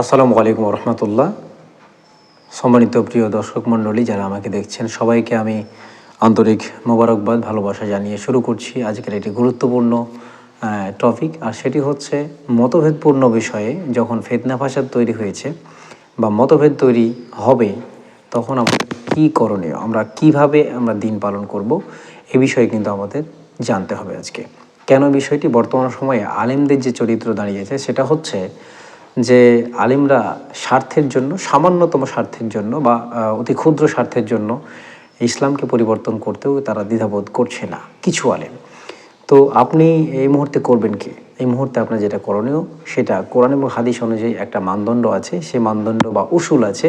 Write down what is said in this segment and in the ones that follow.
আসসালামু আলাইকুম রহমতুল্লাহ সম্মানিত প্রিয় দর্শক মণ্ডলী, যারা আমাকে দেখছেন, সবাইকে আমি আন্তরিক মোবারকবাদ, ভালোবাসা জানিয়ে শুরু করছি। আজকের একটি গুরুত্বপূর্ণ টপিক আর সেটি হচ্ছে মতভেদপূর্ণ বিষয়ে যখন ফেতনা ফাসাদ তৈরি হয়েছে বা মতভেদ তৈরি হবে, তখন আমাদের কী করণীয়? আমরা কীভাবে আমরা দিন পালন করব? এ বিষয়ে কিন্তু আমাদের জানতে হবে আজকে। কেন বিষয়টি? বর্তমান সময়ে আলেমদের যে চরিত্র দাঁড়িয়েছে, সেটা হচ্ছে যে আলিমরা স্বার্থের জন্য, সামান্যতম স্বার্থের জন্য বা অতি ক্ষুদ্র স্বার্থের জন্য ইসলামকে পরিবর্তন করতেও তারা দ্বিধাবোধ করছে না, কিছু আলেম। তো আপনি এই মুহূর্তে করবেন কি? এই মুহূর্তে আপনার যেটা করণীয় সেটা কোরআন এবং হাদিস অনুযায়ী একটা মানদণ্ড আছে সেই মানদণ্ড বা উসুল আছে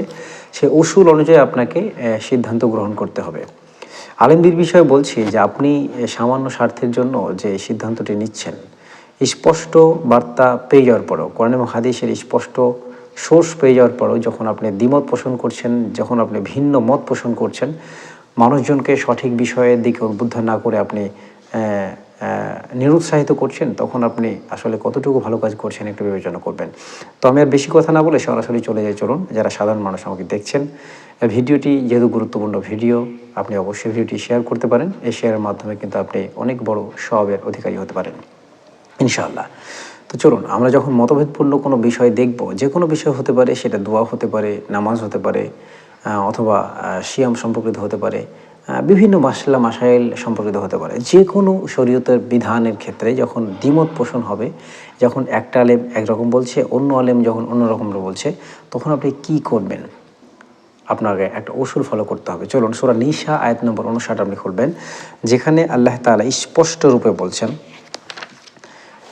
সেই উসুল অনুযায়ী আপনাকে সিদ্ধান্ত গ্রহণ করতে হবে। আলেমদের বিষয়ে বলছি যে আপনি সামান্য স্বার্থের জন্য যে সিদ্ধান্তটি নিচ্ছেন স্পষ্ট বার্তা পেয়ে যাওয়ার পরেও, কোরআন এবং হাদিসের স্পষ্ট সোর্স পেয়ে যাওয়ার পরেও যখন আপনি দ্বিমত পোষণ করছেন, যখন আপনি ভিন্ন মত পোষণ করছেন, মানুষজনকে সঠিক বিষয়ের দিকে উদ্বুদ্ধ না করে আপনি নিরুৎসাহিত করছেন, তখন আপনি আসলে কতটুকু ভালো কাজ করছেন একটু বিবেচনা করবেন। তো আমি আর বেশি কথা না বলে সরাসরি চলে যাই। চলুন, যারা সাধারণ মানুষ আমাকে দেখছেন ভিডিওটি যেহেতু গুরুত্বপূর্ণ ভিডিও, আপনি অবশ্যই ভিডিওটি শেয়ার করতে পারেন। এই শেয়ারের মাধ্যমে কিন্তু আপনি অনেক বড় সবের অধিকারী হতে পারেন। ইনশাআল্লাহ। তো চলুন, আমরা যখন মতভেদপূর্ণ কোনো বিষয় দেখব যে কোনো বিষয় হতে পারে, সেটা দোয়া হতে পারে, নামাজ হতে পারে অথবা সিয়াম সম্পর্কিত হতে পারে বিভিন্ন মাসাল্লা মাসাইল সম্পর্কিত হতে পারে। যে কোনো শরীয়তের বিধানের ক্ষেত্রে যখন দ্বিমত পোষণ হবে, যখন একটা আলেম একরকম বলছে, অন্য আলেম যখন অন্য রকম বলছে, তখন আপনি কি করবেন? আপনাকে একটা ওসুল ফলো করতে হবে। চলুন, সুরা নিশা আয়াত নম্বর উনষাট আপনি খুলবেন, যেখানে আল্লাহ তাআলা স্পষ্ট রূপে বলছেন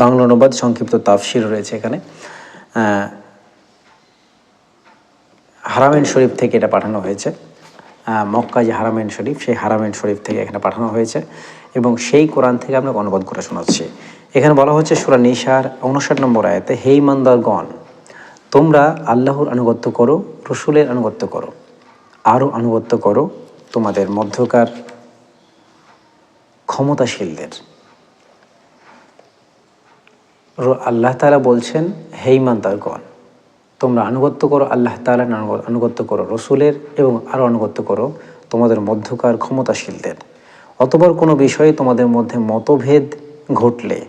বাংলা অনুবাদ সংক্ষিপ্ত তাফসির রয়েছে এখানে। হারামেন শরীফ থেকে এটা পাঠানো হয়েছে। মক্কা যে হারামেন শরীফ, সেই হারামেন শরীফ থেকে এখানে পাঠানো হয়েছে এবং সেই কোরআন থেকে আমরা অনুবাদ করে শোনাচ্ছি। এখানে বলা হচ্ছে সুরা নিশার উনষাট নম্বর আয়াতে, হে ইমানদারগণ, তোমরা আল্লাহর আনুগত্য করো, রসুলের আনুগত্য করো, আরও আনুগত্য করো তোমাদের মধ্যকার ক্ষমতাশীলদের। আল্লাহ তালা বলছেন হে ইমানদারগণ তোমরা আনুগত্য করো আল্লাহ আনুগ- আনুগত্য করো রসুলের এবং আরও আনুগত্য করো তোমাদের মধ্যকার ক্ষমতাশীলদের। অতবার কোনো বিষয়ে তোমাদের মধ্যে মতভেদ ঘটলে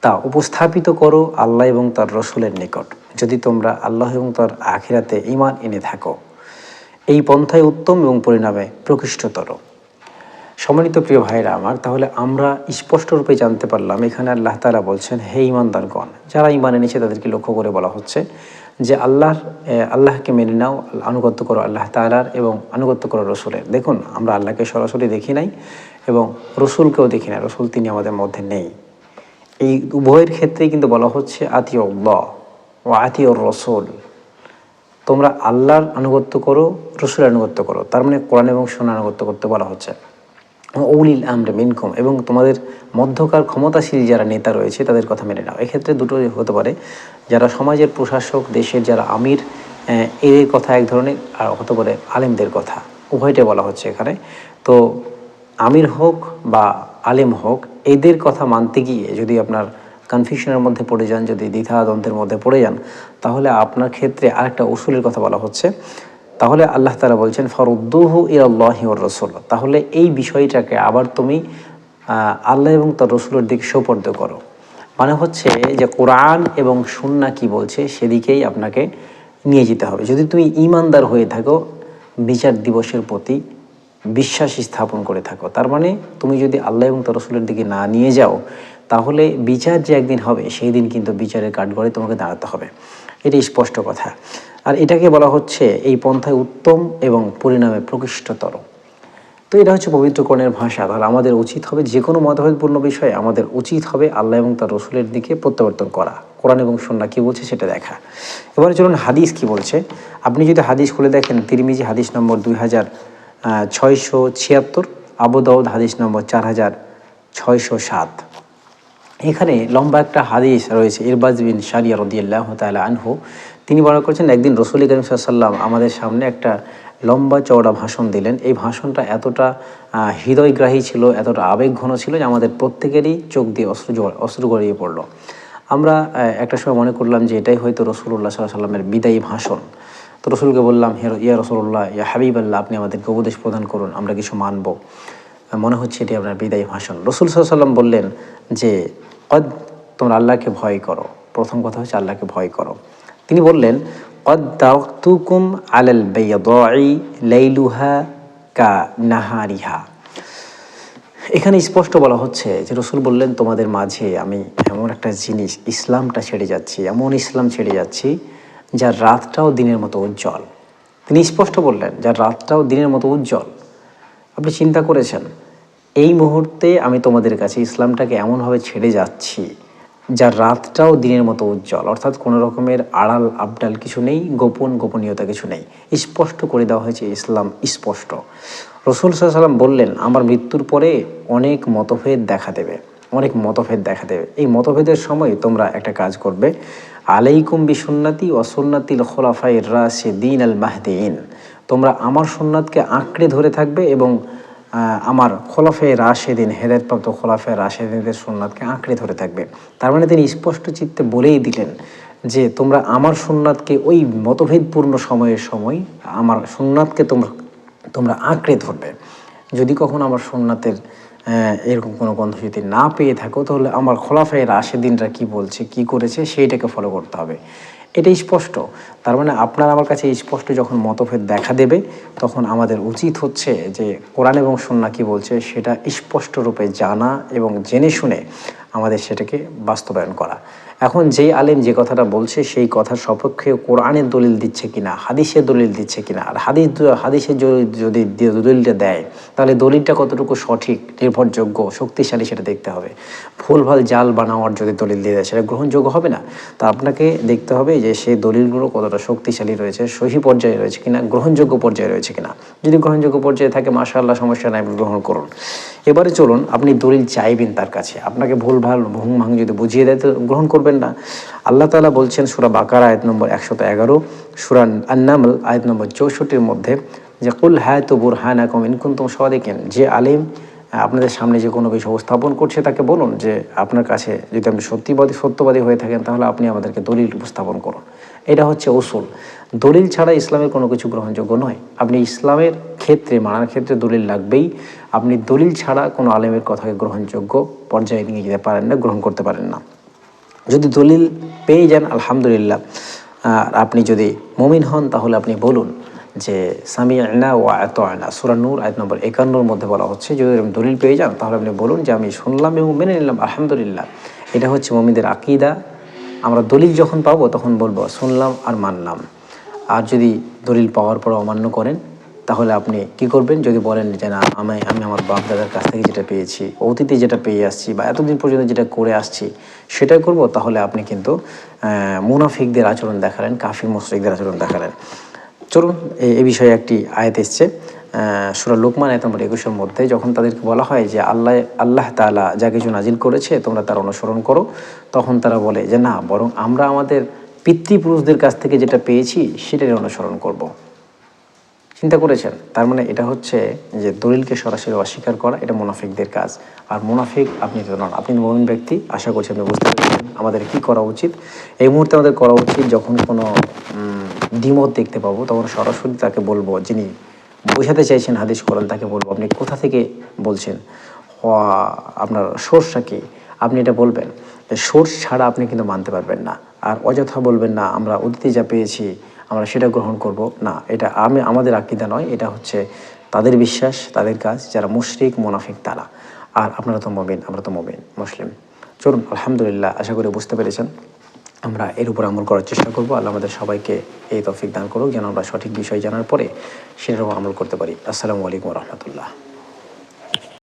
তা উপস্থাপিত করো আল্লাহ এবং তার রসুলের নিকট। যদি তোমরা আল্লাহ এবং তার আখিরাতে ইমান এনে থাকো, এই পন্থায় উত্তম এবং পরিণামে প্রকৃষ্টতর। সম্মানিত প্রিয় ভাইরা আমার, তাহলে আমরা স্পষ্টরূপে জানতে পারলাম, এখানে আল্লাহ তাআলা বলছেন, হে ইমানদারগণ যারা ইমান এনেছে তাদেরকে লক্ষ্য করে বলা হচ্ছে যে আল্লাহর আল্লাহকে মেনে নাও, আনুগত্য করো আল্লাহ তাআলার এবং আনুগত্য করো রসুলের। দেখুন, আমরা আল্লাহকে সরাসরি দেখি নাই এবং রসুলকেও দেখি না রসুল তিনি আমাদের মধ্যে নেই। এই উভয়ের ক্ষেত্রেই কিন্তু বলা হচ্ছে আতিও ও আতিও রসুল তোমরা আল্লাহর আনুগত্য করো, রসুলের আনুগত্য করো। তার মানে কোরআন এবং সোনা আনুগত্য করতে বলা হচ্ছে। উলিল আমরে মিনকুম এবং তোমাদের মধ্যকার ক্ষমতাশীল যারা নেতা রয়েছে, তাদের কথা মেনে নাও। এক্ষেত্রে দুটো হতে পারে। যারা সমাজের প্রশাসক, দেশের যারা আমির এদের কথা এক ধরনের, আর হতে পারে আলেমদের কথা। উভয়টাই বলা হচ্ছে এখানে। তো আমির হোক বা আলেম হোক, এদের কথা মানতে গিয়ে যদি আপনার কনফিউশনের মধ্যে পড়ে যান, যদি দ্বিধা দ্বন্দ্বের মধ্যে পড়ে যান, তাহলে আপনার ক্ষেত্রে আরেকটা উসুলের কথা বলা হচ্ছে। তাহলে আল্লাহ তালা বলছেন, ফরুদ্দুহু ইরাল্লাহি ওর রসুল। তাহলে এই বিষয়টাকে আবার তুমি আল্লাহ এবং তার রসুলের দিকে সোপর্দ করো। মানে হচ্ছে যে কোরআন এবং সুন্না কি বলছে সেদিকেই আপনাকে নিয়ে যেতে হবে। যদি তুমি ইমানদার হয়ে থাকো, বিচার দিবসের প্রতি বিশ্বাস স্থাপন করে থাকো, তার মানে তুমি যদি আল্লাহ এবং তার রসুলের দিকে না নিয়ে যাও, তাহলে বিচার যে একদিন হবে, সেই দিন কিন্তু বিচারের কাঠগড়ে তোমাকে দাঁড়াতে হবে। এটি স্পষ্ট কথা। আর এটাকে বলা হচ্ছে এই পন্থায় উত্তম এবং পরিণামে প্রকৃষ্টতর। তো এটা হচ্ছে পবিত্রকরণের ভাষা। তাহলে আমাদের উচিত হবে যে কোনো মতভেদপূর্ণ বিষয়ে আমাদের উচিত হবে আল্লাহ এবং তার রসুলের দিকে প্রত্যাবর্তন করা। কোরআন এবং সন্না কী বলছে সেটা দেখা। এবারে চলুন হাদিস কি বলছে? আপনি যদি হাদিস খুলে দেখেন, তিরমিজি হাদিস নম্বর দুই হাজার ছয়শো ছিয়াত্তর আবুদাউদ হাদিস নম্বর চার হাজার ছয়শো সাত। এখানে লম্বা একটা হাদিস রয়েছে, ইরবাজ বিন শারিয়া রদিয়াল্লাহ তালা আনহু তিনি বর্ণনা করেছেন, একদিন রসুল করিম সাল্লাম আমাদের সামনে একটা লম্বা চওড়া ভাষণ দিলেন। এই ভাষণটা এতটা হৃদয়গ্রাহী ছিল, এতটা আবেগঘন ছিল যে আমাদের প্রত্যেকেরই চোখ দিয়ে অস্ত্র অস্ত্র গড়িয়ে পড়ল। আমরা একটা সময় মনে করলাম যে এটাই হয়তো রসুল্লাহ সাল্লাহ সাল্লামের বিদায়ী ভাষণ। তো রসুলকে বললাম, হে ইয়া রসুল্লাহ ইয়া হাবিবাল্লাহ, আপনি আমাদেরকে উপদেশ প্রদান করুন, আমরা কিছু মানবো। মনে হচ্ছে এটি আপনার বিদায়ী ভাষণ। রসুল সাল্লাম বললেন যে, কদ, তোমরা আল্লাহকে ভয় করো। প্রথম কথা হচ্ছে, আল্লাহকে ভয় করো। তিনি বললেন, কদ দাউতুকুম আলাল বেয়দাই লাইলুহা কা নাহারিহা। এখানে স্পষ্ট বলা হচ্ছে যে রসুল বললেন, তোমাদের মাঝে আমি এমন একটা জিনিস, ইসলামটা ছেড়ে যাচ্ছি, এমন ইসলাম ছেড়ে যাচ্ছি, যার রাতটাও দিনের মতো উজ্জ্বল। তিনি স্পষ্ট বললেন, যার রাতটাও দিনের মতো উজ্জ্বল। আপনি চিন্তা করেছেন, এই মুহূর্তে আমি তোমাদের কাছে ইসলামটাকে এমনভাবে ছেড়ে যাচ্ছি যার রাতটাও দিনের মতো উজ্জ্বল। অর্থাৎ কোনো রকমের আড়াল, আবডাল কিছু নেই, গোপন গোপনীয়তা কিছু নেই। স্পষ্ট করে দেওয়া হয়েছে ইসলাম স্পষ্ট। রসুল সাল্লাম বললেন, আমার মৃত্যুর পরে অনেক মতভেদ দেখা দেবে। অনেক মতভেদ দেখা দেবে। এই মতভেদের সময় তোমরা একটা কাজ করবে। আলাইকুম ও সুন্নাতিল খোলাফাই রাশে দিন আল মাহদিন তোমরা আমার সুন্নাতকে আঁকড়ে ধরে থাকবে এবং আমার খোলাফে রাশেদিন, হেদায়তপ্রাপ্ত খোলাফে রাশেদিনদের সুন্নাতকে আঁকড়ে ধরে থাকবে। তার মানে তিনি স্পষ্ট চিত্তে বলেই দিলেন যে, তোমরা আমার সুন্নাতকে ওই মতভেদপূর্ণ সময়ের সময় আমার সুন্নাতকে তোমরা তোমরা আঁকড়ে ধরবে। যদি কখনো আমার সোননাথের এরকম কোনো গন্ধ যদি না পেয়ে থাকো, তাহলে আমার খোলাফায় রাশেদিনরা কি বলছে, কি করেছে, সেইটাকে ফলো করতে হবে। এটা স্পষ্ট। তার মানে আপনার আমার কাছে স্পষ্ট যখন মতভেদ দেখা দেবে, তখন আমাদের উচিত হচ্ছে যে কোরআন এবং সন্না কি বলছে সেটা স্পষ্ট রূপে জানা এবং জেনে শুনে আমাদের সেটাকে বাস্তবায়ন করা। এখন যেই আলেম যে কথাটা বলছে, সেই কথার সপক্ষে কোরআনের দলিল দিচ্ছে কিনা, হাদিসের দলিল দিচ্ছে কিনা? আর হাদিস, হাদিসের যদি দলিলটা দেয়, তাহলে দলিলটা কতটুকু সঠিক, নির্ভরযোগ্য, শক্তিশালী সেটা দেখতে হবে। ভুলভাল জাল বানাওয়ার যদি দলিল দিয়ে দেয়, সেটা গ্রহণযোগ্য হবে না? তা আপনাকে দেখতে হবে যে সেই দলিলগুলো কতটা শক্তিশালী রয়েছে, সহি পর্যায়ে রয়েছে কিনা, গ্রহণযোগ্য পর্যায়ে রয়েছে কিনা? যদি গ্রহণযোগ্য পর্যায়ে থাকে, মাশাআল্লাহ, সমস্যা নাই, গ্রহণ করুন। এবারে চলুন, আপনি দলিল চাইবেন তার কাছে। আপনাকে ভুলভাল ভুং ভাং যদি বুঝিয়ে দেয়, তো গ্রহণ করবেন। না। আল্লাহ তাআলা বলছেন সুরা বাকার আয়াত নম্বর একশত এগারো, সুরা আন্নামল আয়াত নম্বর চৌষট্টির মধ্যে যে, কুল হ্যায় তো বুরহান আকম ইনকুন্তম সদেকেন যে আলিম আপনাদের সামনে যে কোনো বিষয় উপস্থাপন করছে তাকে বলুন যে, আপনার কাছে যদি আপনি সত্যিবাদী, সত্যবাদী হয়ে থাকেন, তাহলে আপনি আমাদেরকে দলিল উপস্থাপন করুন। এটা হচ্ছে ওসুল দলিল ছাড়া ইসলামের কোনো কিছু গ্রহণযোগ্য নয়। আপনি ইসলামের ক্ষেত্রে, মানার ক্ষেত্রে দলিল লাগবেই। আপনি দলিল ছাড়া কোনো আলেমের কথাকে গ্রহণযোগ্য পর্যায়ে নিয়ে যেতে পারেন না, গ্রহণ করতে পারেন না। যদি দলিল পেয়ে যান, আলহামদুলিল্লাহ। আর আপনি যদি মমিন হন, তাহলে আপনি বলুন যে সামি আয়না ও আয়ত আয়না সুরা নূর, আয়ত নম্বর একান্নর মধ্যে বলা হচ্ছে, যদি দলিল পেয়ে যান, তাহলে আপনি বলুন যে, আমি শুনলাম এবং মেনে নিলাম, আলহামদুলিল্লাহ। এটা হচ্ছে মমিদের আকিদা। আমরা দলিল যখন পাবো, তখন বলব, শুনলাম আর মানলাম। আর যদি দলিল পাওয়ার পর অমান্য করেন তাহলে আপনি কি করবেন যদি বলেন যে, না আমি আমি আমার বাপ দাদার কাছ থেকে যেটা পেয়েছি, অতীতে যেটা পেয়ে আসছি বা এতদিন পর্যন্ত যেটা করে আসছি, সেটাই করব, তাহলে আপনি কিন্তু মুনাফিকদের আচরণ দেখালেন, কাফির মুশরিকদের আচরণ দেখালেন চলুন, এ বিষয়ে একটি আয়াত এসছে সুরা লোকমান, আয়াত একুশের মধ্যে, যখন তাদেরকে বলা হয় যে, আল্লাহ আল্লাহ তাআলা যা কিছু নাজিল করেছে, তোমরা তার অনুসরণ করো, তখন তারা বলে যে, না, বরং আমরা আমাদের পিতৃপুরুষদের কাছ থেকে যেটা পেয়েছি সেটাই অনুসরণ করব। চিন্তা করেছেন, তার মানে এটা হচ্ছে যে দলিলকে সরাসরি অস্বীকার করা, এটা মুনাফিকদের কাজ। আর মুনাফিক আপনি তো নন, আপনি মমিন ব্যক্তি, আশা করছি আপনি বুঝতে পেরেছেন আমাদের কি করা উচিত। এই মুহূর্তে আমাদের করা উচিত যখন কোনো দ্বিমত দেখতে পাবো, তখন সরাসরি তাকে বলব, যিনি বোঝাতে চাইছেন হাদিস, কোরআন, তাকে বলব, আপনি কোথা থেকে বলছেন? আপনার সোর্সটা কি? আপনি এটা বলবেন। সোর্স ছাড়া আপনি কিন্তু মানতে পারবেন না। আর অযথা বলবেন, না, আমরা অতীতে যা পেয়েছি আমরা সেটা গ্রহণ করব না। এটা আমি, আমাদের আকিদা নয়, এটা হচ্ছে তাদের বিশ্বাস, তাদের কাজ, যারা মুশরিক, মোনাফিক তারা। আর আপনারা তো মবিন আমরা তো মবিন মুসলিম। চলুন, আলহামদুলিল্লাহ, আশা করি বুঝতে পেরেছেন। আমরা এর উপর আমল করার চেষ্টা করব। আল্লাহ আমাদের সবাইকে এই তফিক দান করুক, যেন আমরা সঠিক বিষয় জানার পরে উপর আমল করতে পারি। আসসালামু আলাইকুম রহমতুল্লাহ।